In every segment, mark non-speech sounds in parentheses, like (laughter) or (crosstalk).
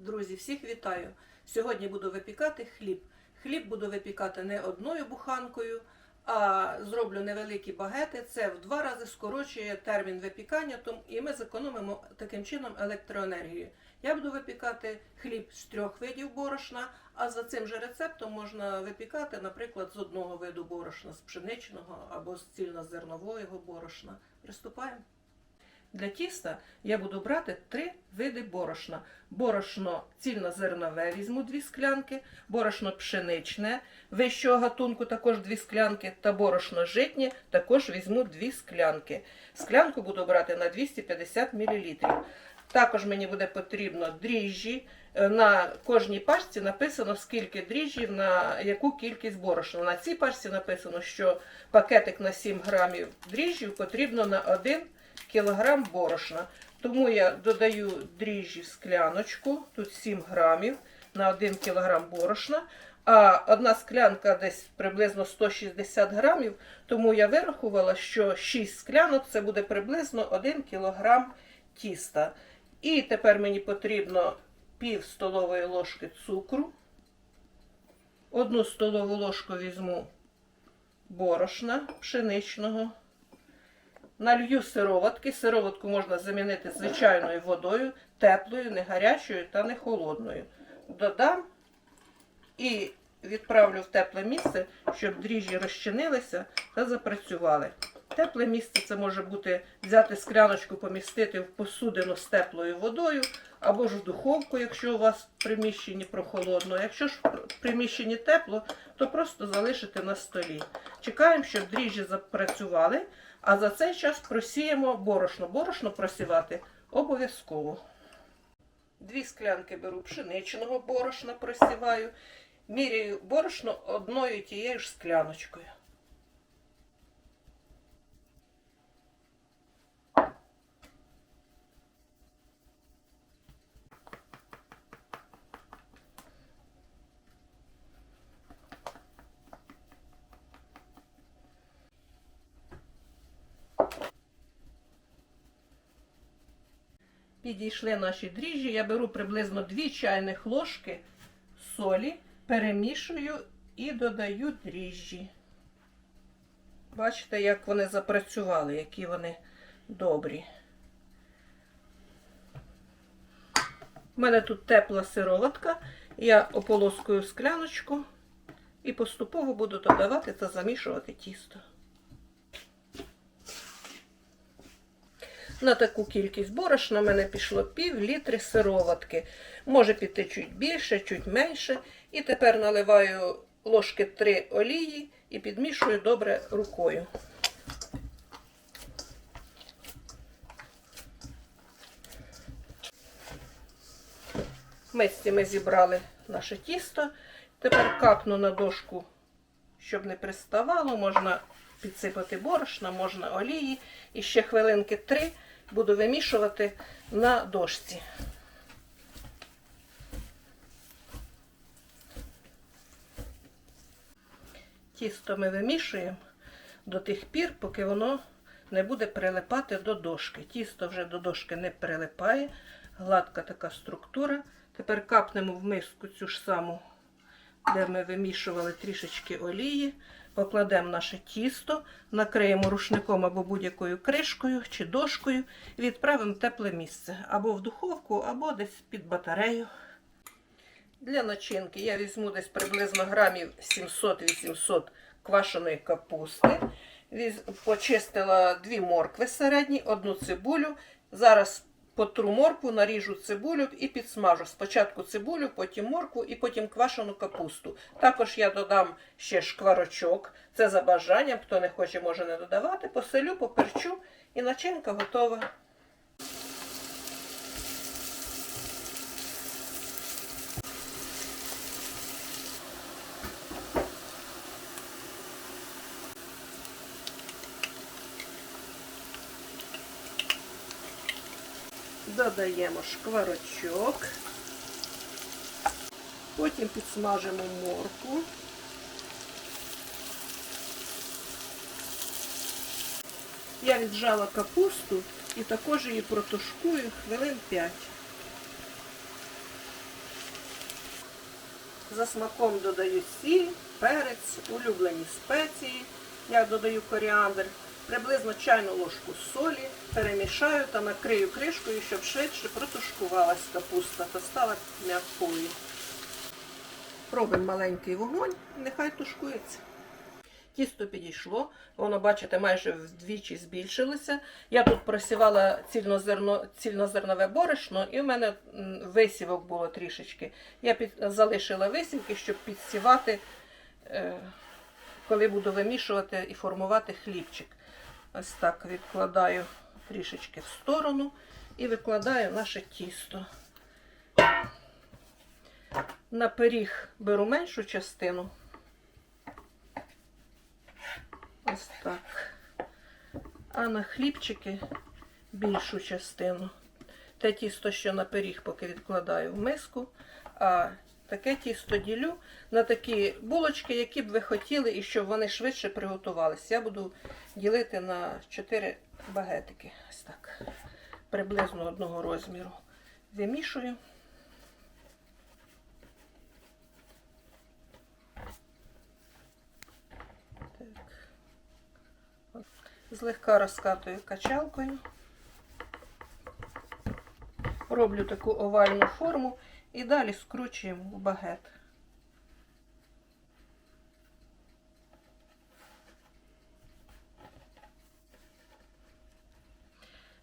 Друзі, всіх вітаю! Сьогодні буду випікати хліб. Хліб буду випікати не одною буханкою, а зроблю невеликі багети. Це в два рази скорочує термін випікання, і ми зекономимо таким чином електроенергію. Я буду випікати хліб з трьох видів борошна, а за цим же рецептом можна випікати, наприклад, з одного виду борошна, з пшеничного або з цільнозернового борошна. Приступаємо. Для тіста я буду брати три види борошна. Борошно цільнозернове візьму дві склянки, борошно пшеничне вищого гатунку також дві склянки, та борошно житнє також візьму дві склянки. Склянку буду брати на 250 мл. Також мені буде потрібно дріжджі. Е, На кожній пачці написано, скільки дріжджів на яку кількість борошна. На цій пачці написано, що пакетик на 7 грамів дріжджів потрібно на 1 кілограм борошна. Тому я додаю дріжджі в скляночку, тут 7 грамів на 1 кілограм борошна. А одна склянка десь приблизно 160 грамів, тому я вирахувала, що 6 склянок це буде приблизно 1 кілограм тіста. І тепер мені потрібно пів столової ложки цукру. Одну столову ложку візьму борошна пшеничного. Налью сироватки. Сироватку можна замінити звичайною водою, теплою, не гарячою та не холодною. Додам і відправлю в тепле місце, щоб дріжджі розчинилися та запрацювали. Тепле місце це може бути взяти скляночку, помістити в посудину з теплою водою, або ж в духовку, якщо у вас в приміщенні прохолодно. Якщо ж в приміщенні тепло, то просто залишити на столі. Чекаємо, щоб дріжджі запрацювали, а за цей час просіємо борошно. Борошно просівати обов'язково. Дві склянки беру пшеничного борошна, просіваю. Міряю борошно одною тією ж скляночкою. Підійшли наші дріжджі. Я беру приблизно 2 чайних ложки солі, перемішую і додаю дріжджі. Бачите, як вони запрацювали, які вони добрі. У мене тут тепла сироватка. Я ополоскую скляночку і поступово буду додавати та замішувати тісто. На таку кількість борошна в мене пішло пів літри сироватки. Може піти чуть більше, чуть менше. І тепер наливаю ложки 3 олії і підмішую добре рукою. Мисці ми зібрали наше тісто. Тепер капну на дошку, щоб не приставало. Можна підсипати борошна, можна олії. І ще хвилинки 3 буду вимішувати на дошці. Тісто ми вимішуємо до тих пір, поки воно не буде прилипати до дошки. Тісто вже до дошки не прилипає, гладка така структура. Тепер капнемо в миску цю ж саму, де ми вимішували трішечки олії. Покладемо наше тісто, накриємо рушником або будь-якою кришкою чи дошкою відправимо в тепле місце. Або в духовку, або десь під батарею. Для начинки я візьму десь приблизно грамів 700-800 квашеної капусти. Почистила дві моркви середні, одну цибулю. Зараз потру моркву, наріжу цибулю і підсмажу. Спочатку цибулю, потім моркву і потім квашену капусту. Також я додам ще шкварочок. Це за бажанням. Хто не хоче, може не додавати. Поселю, поперчу і начинка готова. Додаємо шкварочок. Потім підсмажимо морку. Я віджала капусту і також її протушкую хвилин 5. За смаком додаю сіль, перець, улюблені спеції. Я додаю коріандр, приблизно чайну ложку солі, перемішаю та накрию кришкою, щоб швидше протушкувалась капуста та стала м'якою. Робимо маленький вогонь, нехай тушкується. Тісто підійшло, воно, бачите, майже вдвічі збільшилося. Я тут просівала цільнозерно, цільнозернове борошно, і в мене висівок було трішечки. Я під, залишила висівки, щоб підсівати, е, коли буду вимішувати і формувати хлібчик. Ось так відкладаю трішечки в сторону і викладаю наше тісто. На пиріг беру меншу частину. Ось так. А на хлібчики більшу частину. Те тісто, що на пиріг, поки відкладаю в миску, а таке тісто ділю на такі булочки, які б ви хотіли, і щоб вони швидше приготувалися. Я буду ділити на 4 багетики. Ось так. Приблизно одного розміру. Вимішую. Так. Злегка розкатую качалкою. Роблю таку овальну форму і далі скручуємо в багет.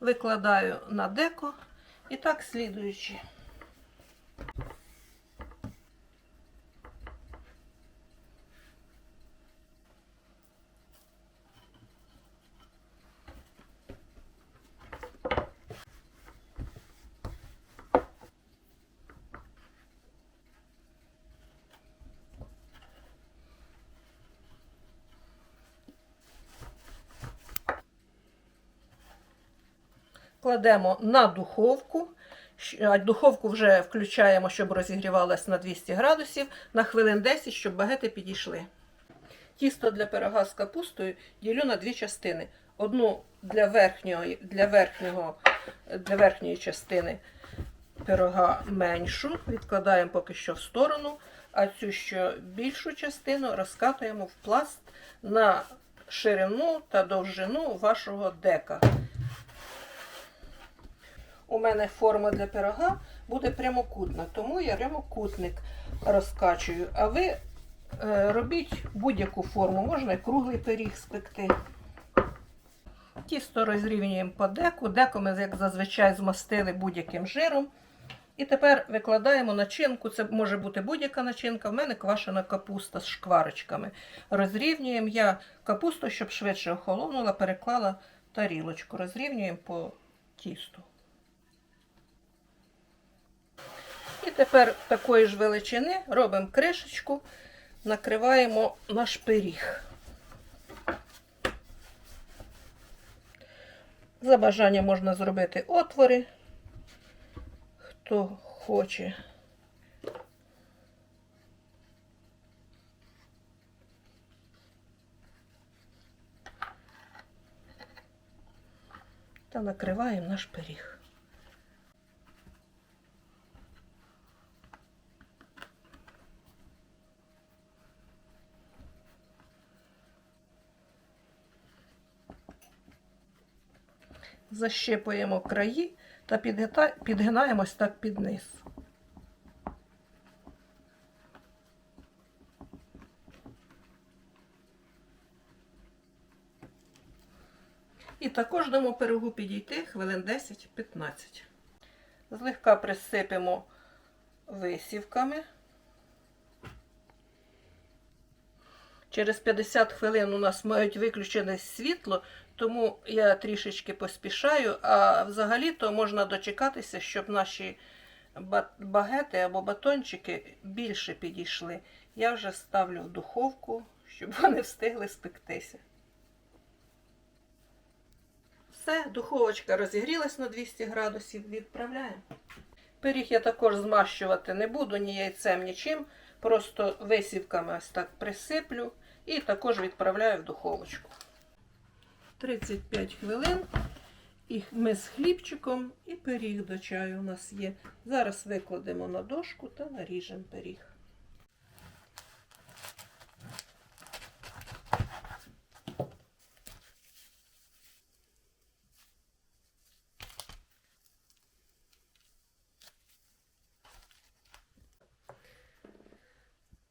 Викладаю на деко і так слідуючи. Кладемо на духовку. Духовку вже включаємо, щоб розігрівалась на 200 градусів на хвилин 10, щоб багети підійшли. Тісто для пирога з капустою ділю на дві частини. Одну для верхньої, для верхнього, для верхньої частини пирога меншу, відкладаємо поки що в сторону, а цю що більшу частину розкатуємо в пласт на ширину та довжину вашого дека. У мене форма для пирога буде прямокутна, тому я прямокутник розкачую. А ви е, робіть будь-яку форму, можна і круглий пиріг спекти. Тісто розрівнюємо по деку. Деко ми, як зазвичай, змастили будь-яким жиром. І тепер викладаємо начинку. Це може бути будь-яка начинка. В мене квашена капуста з шкварочками. Розрівнюємо я капусту, щоб швидше охолонула, переклала тарілочку. Розрівнюємо по тісту. І тепер такої ж величини робимо кришечку, накриваємо наш пиріг. За бажанням можна зробити отвори, хто хоче. Та накриваємо наш пиріг. Защипуємо краї та підгинаємось так під низ. І також дамо пирогу підійти хвилин 10-15. Злегка присипемо висівками. Через 50 хвилин у нас мають виключене світло, тому я трішечки поспішаю, а взагалі-то можна дочекатися, щоб наші багети або батончики більше підійшли. Я вже ставлю в духовку, щоб (laughs) вони встигли спектися. Все, духовочка розігрілась на 200 градусів, відправляємо. Пиріг я також змащувати не буду ні яйцем, нічим. Просто висівками ось так присиплю і також відправляю в духовочку. 35 хвилин. І ми з хлібчиком і пиріг до чаю у нас є. Зараз викладемо на дошку та наріжемо пиріг.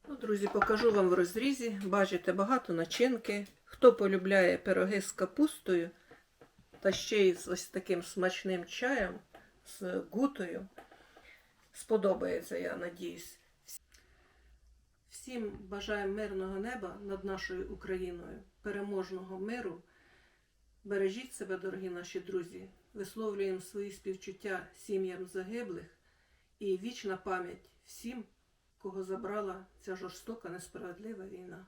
Ну, друзі, покажу вам в розрізі. Бачите багато начинки. Хто полюбляє пироги з капустою та ще й з ось таким смачним чаєм, з гутою, сподобається, я надіюсь. Всім бажаємо мирного неба над нашою Україною, переможного миру. Бережіть себе, дорогі наші друзі, висловлюємо свої співчуття сім'ям загиблих і вічна пам'ять всім, кого забрала ця жорстока несправедлива війна.